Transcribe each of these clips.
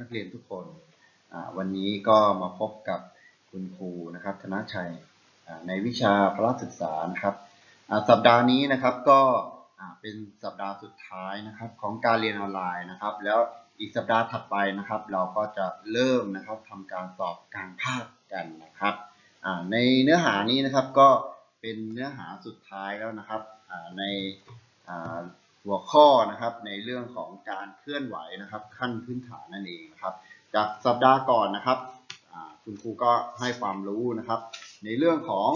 นักเรียนทุกคน วันนี้ก็มาพบกับคุณครูนะครับ ธนชัยในวิชาพละศึกษานะครับสัปดาห์นี้นะครับก็เป็นสัปดาห์สุดท้ายนะครับของการเรียนออนไลน์นะครับ แล้วอีกสัปดาห์ถัดไปนะครับ เราก็จะเริ่มนะครับทำการสอบกลางภาคกันนะครับในเนื้อหานี้นะครับก็เป็นเนื้อหาสุดท้ายแล้วนะครับใน หัวข้อนะครับในเรื่องของการเคลื่อนไหวนะครับ ขั้นพื้นฐานนั่นเองนะครับ จากสัปดาห์ก่อนนะครับคุณครูก็ให้ความรู้นะครับ ในเรื่องของ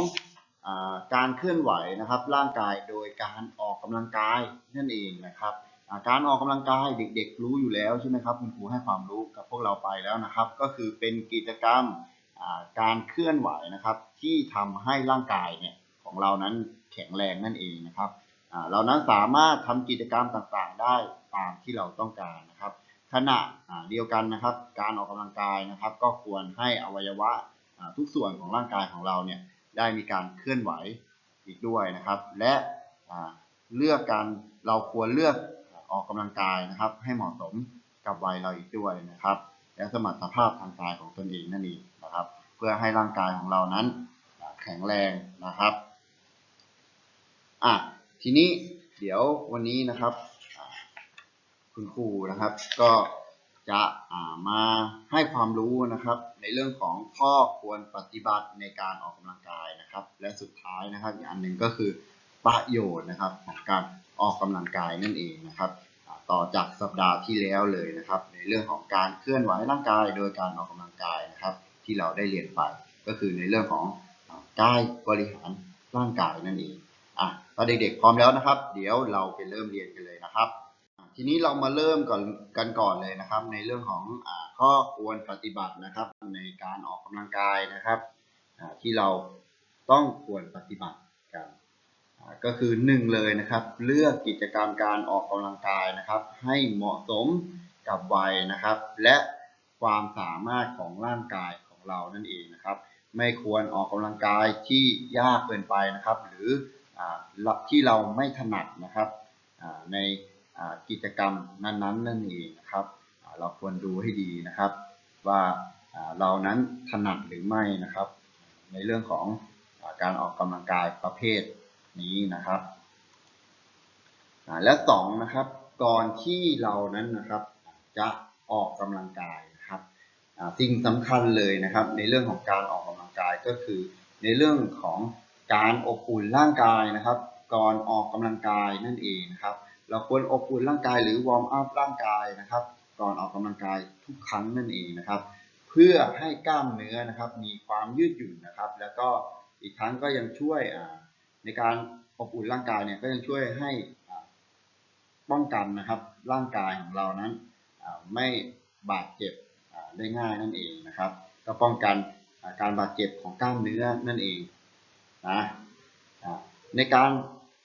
อการเคลื่อนไหวนะครับ ร่างกายโดยการออกกำลังกายนั่นเองนะครับาการออกกำลังกายเด็ก ๆ รู้อยู่แล้วใช่ไหมครับคุณครูให้ความรู้กับพวกเราไปแล้วนะครับ ก็คือเป็นกิจกรรมการเคลื่อนไหวนะครับ ที่ทำให้ร่างกายเนี่ยของเรานั้นแข็งแรงนั่นเองนะครับ เรานั้นสามารถทำกิจกรรมต่างๆ ได้ตามที่เราต้องการนะครับ ขณะเดียวกันนะครับ การออกกำลังกายนะครับ ก็ควรให้อวัยวะทุกส่วนของร่างกายของเราเนี่ยได้มีการเคลื่อนไหวอีกด้วยนะครับ และเลือกการเราควรเลือกออกกำลังกายนะครับ ให้เหมาะสมกับวัยเราอีกด้วยนะครับ และสมรรถภาพทางกายของตนเองนั่นเองนะครับ เพื่อให้ร่างกายของเรานั้นแข็งแรงนะครับอะ ทีนี้เดี๋ยววันนี้นะครับคุณครูนะครับ ก็จะามาให้ความรู้นะครับ ในเรื่องของข้อควรปฏิบัติในการออกกำลังกายนะครับ และสุดท้ายนะครับอีกอันหนึ่งก็คือประโยชน์นะครับของการออกกำลังกายนั่นเองนะครับต่อจากสัปดาห์ที่แล้วเลยนะครับ ในเรื่องของการเคลื่อนไหวร่างกาย โดยการออกกำลังกายนะครับ ที่เราได้เรียนไปก็คือในเรื่องของกายบริหารร่างกายนั่นเองอะ ตอนเด็กๆพร้อมแล้วนะครับ เดี๋ยวเราไปเริ่มเรียนกันเลยนะครับ ทีนี้เรามาเริ่มก่อนกันก่อนเลยนะครับ ในเรื่องของอข้อควรปฏิบัตินะครับ ในการออกกำลังกายนะครับที่เราต้องควรปฏิบัติกันก็คือหนึ่งเลยนะครับ เลือกกิจกรรมการออกกำลังกายนะครับ ให้เหมาะสมกับวัยนะครับ และความสามารถของร่างกายของเรานั่นเองนะครับ ไม่ควรออกกำลังกายที่ยากเกินไปนะครับ หรือ ที่เราไม่ถนัดนะครับในกิจกรรมนั้นๆนั่นเองนะครับเราควรดูให้ดีนะครับ ว่าเรานั้นถนัดหรือไม่นะครับ ในเรื่องของการออกกำลังกายประเภทนี้นะครับและสองนะครับก่อนที่เรานั้นนะครับจะออกกำลังกายนะครับสิ่งสำคัญเลยนะครับ ในเรื่องของการออกกำลังกายก็คือในเรื่องของ การอบอุ่นร่างกายนะครับ ก่อนออกกำลังกายนั่นเองนะครับ เราควรอบอุ่นร่างกายหรือวอร์มอัพร่างกายนะครับ ก่อนออกกำลังกายทุกครั้งนั่นเองนะครับ เพื่อให้กล้ามเนื้อนะครับ มีความยืดหยุ่นนะครับ แล้วก็อีกทั้งก็ยังช่วยในการอบอุ่นร่างกายเนี่ยก็ยังช่วยให้ป้องกันนะครับ ร่างกายของเรานั้นไม่บาดเจ็บได้ง่ายนั่นเองนะครับ ก็ป้องกันการบาดเจ็บของกล้ามเนื้อนั่นเอง นะในการ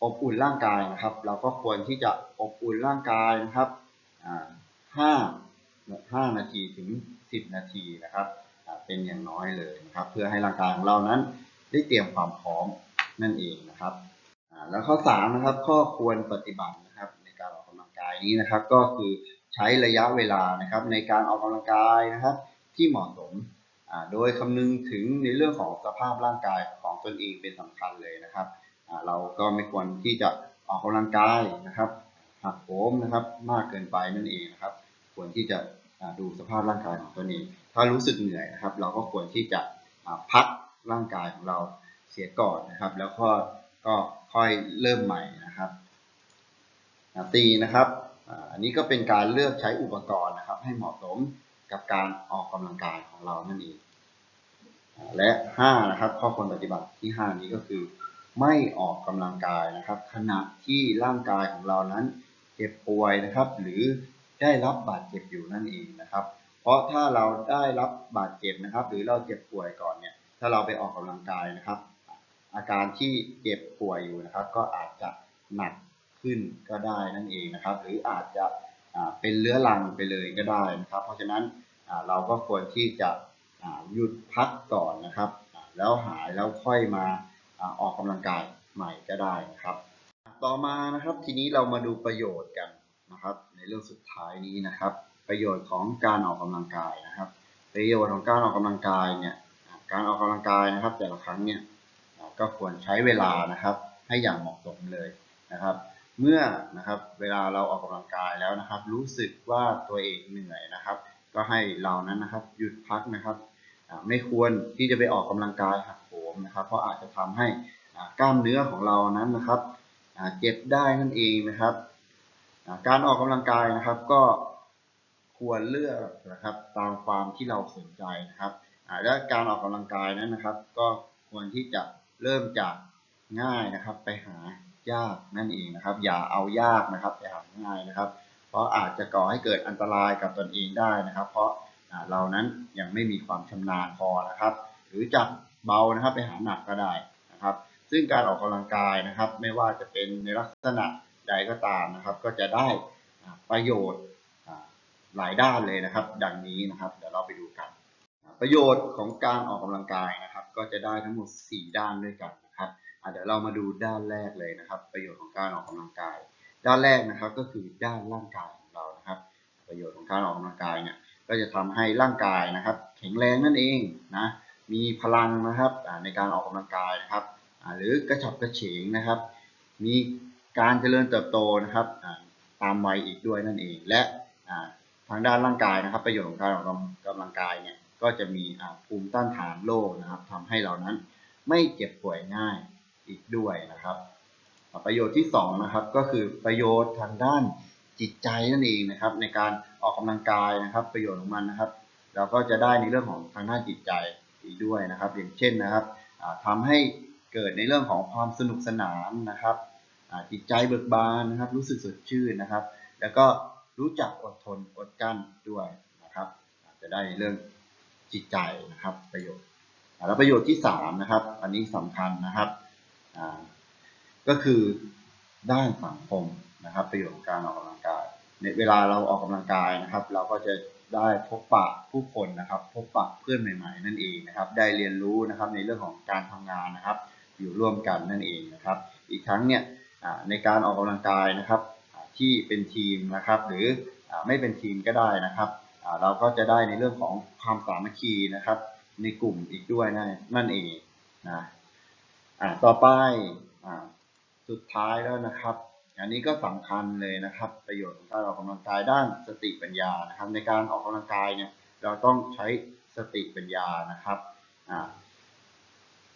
อบอุ่นร่างกายนะครับ เราก็ควรที่จะอบอุ่นร่างกายนะครับห้าห้านาทีถึงสิบนาทีนะครับเป็นอย่างน้อยเลยนะครับ เพื่อให้ร่างกายของเรานั้นได้เตรียมความพร้อมนั่นเองนะครับแล้วข้อสามนะครับข้อควรปฏิบัตินะครับในการออกกำลังกายนี้นะครับ ก็คือใช้ระยะเวลานะครับ ในการออกกำลังกายนะครับ ที่เหมาะสมโดยคำนึงถึงในเรื่องของสภาพร่างกายของ ตนเองเป็นสำคัญเลยนะครับ เราก็ไม่ควรที่จะออกกำลังกายนะครับหักโหมนะครับมากเกินไปนั่นเองนะครับ ควรที่จะดูสภาพร่างกายของตนเอง ถ้ารู้สึกเหนื่อยนะครับ เราก็ควรที่จะพักร่างกายของเราเสียก่อนนะครับ แล้วก็ก็ค่อยเริ่มใหม่นะครับตีนะครับอันนี้ก็เป็นการเลือกใช้อุปกรณ์นะครับ ให้เหมาะสมกับการออกกำลังกายของเรานั่นเอง และ5นะครับข้อควรปฏิบัติที่ 5 นี้ก็คือ ไม่ออกกำลังกายนะครับ ขณะที่ร่างกายของเรานั้นเจ็บป่วยนะครับ หรือได้รับบาดเจ็บอยู่นั่นเองนะครับ เพราะถ้าเราได้รับบาดเจ็บนะครับ หรือเราเจ็บป่วยก่อนเนี่ยถ้าเราไปออกกำลังกายนะครับ อาการที่เจ็บป่วยอยู่นะครับ ก็อาจจะหนักขึ้นก็ได้นั่นเองนะครับ หรืออาจจะเป็นเรื้อรังไปเลยก็ได้นะครับ เพราะฉะนั้นเราก็ควรที่จะ หยุดพักก่อนนะครับ แล้วหายแล้วค่อยมาออกกำลังกายใหม่ก็ได้นะครับ ต่อมานะครับทีนี้เรามาดูประโยชน์กันนะครับ ในเรื่องสุดท้ายนี้นะครับ ประโยชน์ของการออกกำลังกายนะครับ ประโยชน์ของการออกกำลังกายเนี่ยการออกกำลังกายนะครับ แต่ละครั้งเนี่ยก็ควรใช้เวลานะครับ ให้อย่างเหมาะสมเลยนะครับ เมื่อนะครับเวลาเราออกกำลังกายแล้วนะครับ รู้สึกว่าตัวเองเหนื่อยนะครับ ก็ให้เรานั้นนะครับ หยุดพักนะครับ ไม่ควรที่จะไปออกกำลังกายหักโหมนะครับ เพราะอาจจะทำให้กล้ามเนื้อของเรานั้นนะครับเจ็บได้นั่นเองนะครับ การออกกำลังกายนะครับก็ควรเลือกนะครับตามความที่เราสนใจนะครับและการออกกำลังกายนั้นนะครับ ก็ควรที่จะเริ่มจากง่ายนะครับ ไปหายากนั่นเองนะครับ อย่าเอายากนะครับ ไปหาง่ายนะครับ เพราะอาจจะก่อให้เกิดอันตรายกับตนเองได้นะครับ เพราะเรานั้นยังไม่มีความชำนาญพอนะครับ หรือจากเบานะครับไปหาหนักก็ได้นะครับ ซึ่งการออกกำลังกายนะครับ ไม่ว่าจะเป็นในลักษณะใดก็ตามนะครับ ก็จะได้ประโยชน์หลายด้านเลยนะครับ ดังนี้นะครับเดี๋ยวเราไปดูกัน ประโยชน์ของการออกกำลังกายนะครับ ก็จะได้ทั้งหมด 4 ด้านด้วยกันนะครับเดี๋ยวเรามาดูด้านแรกเลยนะครับ ประโยชน์ของการออกกำลังกาย ด้านแรกนะครับก็คือด้านร่างกายของเรานะครับ ประโยชน์ของการออกกำลังกายเนี่ยก็จะทำให้ร่างกายนะครับ แข็งแรงนั่นเองนะมีพลังนะครับในการออกกำลังกายนะครับหรือกระฉับกระเฉงนะครับ มีการเจริญเติบโตนะครับตามวัยอีกด้วยนั่นเอง และทางด้านร่างกายนะครับ ประโยชน์ของการออกกำลังกายเนี่ยก็จะมีภูมิต้านทานโรคนะครับทำให้เรานั้นไม่เจ็บป่วยง่ายอีกด้วยนะครับ ประโยชน์ที่2นะครับก็คือประโยชน์ทางด้านจิตใจนั่นเองนะครับ ในการออกกำลังกายนะครับ ประโยชน์ของมันนะครับ เราก็จะได้ในเรื่องของทางด้านจิตใจอีกด้วยนะครับ อย่างเช่นนะครับอ่าทำให้เกิดในเรื่องของความสนุกสนานนะครับจิตใจเบิกบานนะครับ รู้สึกสดชื่นนะครับ แล้วก็รู้จักอดทนอดกลั้นด้วยนะครับ จะได้เรื่องจิตใจนะครับประโยชน์แล้วประโยชน์ที่สามนะครับ อันนี้สำคัญนะครับ ก็คือด้านสังคมนะครับประโยชน์ของการออกกำลังกายในเวลาเราออกกำลังกายนะครับ เราก็จะได้พบปะผู้คนนะครับ พบปะเพื่อนใหม่ ๆ นั่นเองนะครับ ได้เรียนรู้นะครับในเรื่องของการทำงานนะครับ อยู่ร่วมกันนั่นเองนะครับ อีกทั้งเนี่ยในการออกกำลังกายนะครับที่เป็นทีมนะครับ หรือไม่เป็นทีมก็ได้นะครับเราก็จะได้ในเรื่องของความสามัคคีนะครับ ในกลุ่มอีกด้วยนั่นเองนะต่อไป สุดท้ายแล้วนะครับ อันนี้ก็สำคัญเลยนะครับ ประโยชน์ของการออกกำลังกายด้านสติปัญญานะครับ ในการออกกำลังกายเนี่ยเราต้องใช้สติปัญญานะครับ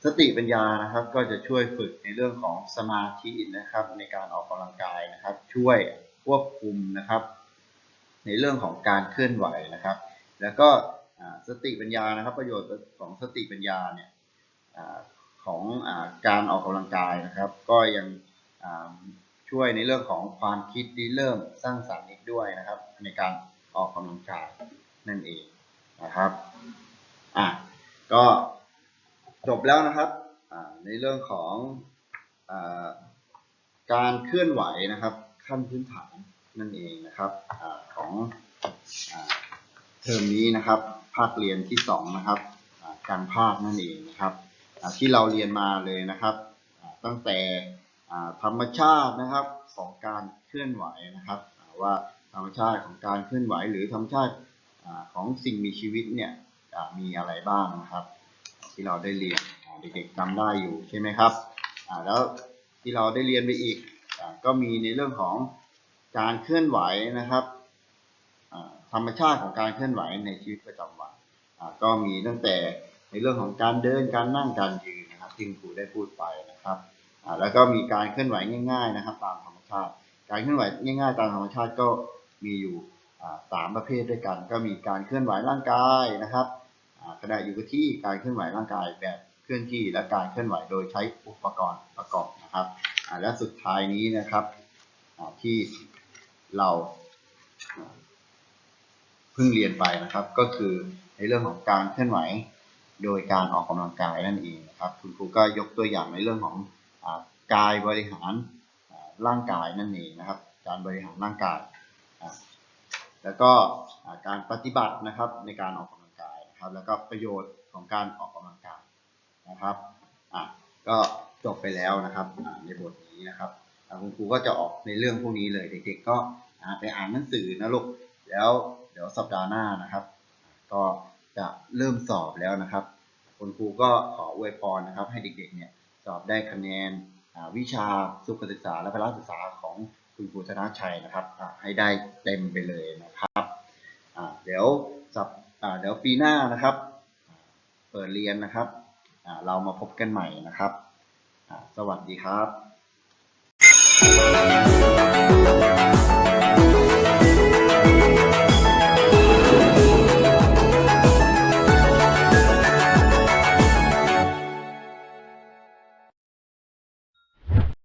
สติปัญญานะครับก็จะช่วยฝึกในเรื่องของสมาธินะครับ ในการออกกำลังกายนะครับ ช่วยควบคุมนะครับ ในเรื่องของการเคลื่อนไหวนะครับ แล้วก็สติปัญญานะครับ ประโยชน์ของสติปัญญาเนี่ย ของอการออกกำลังกายนะครับ ก็ยังช่วยในเรื่องของความคิดริเริ่มสร้างสรรค์อีกด้วยนะครับ ในการออกกำลังกายนั่นเองนะครับอะก็จบแล้วนะครับในเรื่องของอการเคลื่อนไหวนะครับ ขั้นพื้นฐานนั่นเองนะครับอของอเทอมนี้นะครับ ภาคเรียนที่สองนะครับการภาคนั่นเองนะครับ ที่เราเรียนมาเลยนะครับ ตั้งแต่ธรรมชาตินะครับของการเคลื่อนไหวนะครับ ว่าธรรมชาติของการเคลื่อนไหว หรือธรรมชาติของสิ่งมีชีวิตเนี่ยมีอะไรบ้างนะครับ ที่เราได้เรียนเด็กๆจำได้อยู่ใช่ไหมครับแล้วที่เราได้เรียนไปอีกก็มีในเรื่องของการเคลื่อนไหวนะครับธรรมชาติของการเคลื่อนไหวในชีวิตประจำวันก็มีตั้งแต่ ในเรื่องของการเดินการนั่งการยืนนะครับที่ครูได้พูดไปนะครับแล้วก็มีการเคลื่อนไหวง่าย ๆ นะครับ ตามธรรมชาติ การเคลื่อนไหวง่าย ๆ ตามธรรมชาติก็มีอยู่สามประเภทด้วยกัน ก็มีการเคลื่อนไหวร่างกายนะครับขณะอยู่กับที่การเคลื่อนไหวร่างกายแบบเคลื่อนที่และการเคลื่อนไหวโดยใช้อุปกรณ์ประกอบนะครับและสุดท้ายนี้นะครับที่เราเพิ่งเรียนไปนะครับ ก็คือในเรื่องของการเคลื่อนไหว โดยการออกกำลังกายนั่นเองนะครับ คุณครูก็ยกตัวอย่างในเรื่องของอกายบริหารร่างกายนั่นเองนะครับ การบริหารร่างกาย แล้วก็การปฏิบัตินะครับในการออกกำลังกายนะครับ แล้วก็ประโยชน์ของการออกกำลังกายนะครับอะก็จบไปแล้วนะครับในบทนี้นะครับคุณครูก็จะออกในเรื่องพวกนี้เลยเด็กๆก็ไปอ่านหนังสือนะลูกแล้วเดี๋ยวสัปดาห์หน้านะครับ ก็จะเริ่มสอบแล้วนะครับ คุณครูก็ขออวยพรนะครับ ให้เด็กๆเนี่ยสอบได้คะแนนวิชาสุขศึกษาและพละศึกษาของคุณครูธนชัยนะครับให้ได้เต็มไปเลยนะครับเดี๋ยวสัปอ่าเดี๋ยวปีหน้านะครับ เปิดเรียนนะครับเรามาพบกันใหม่นะครับ สวัสดีครับ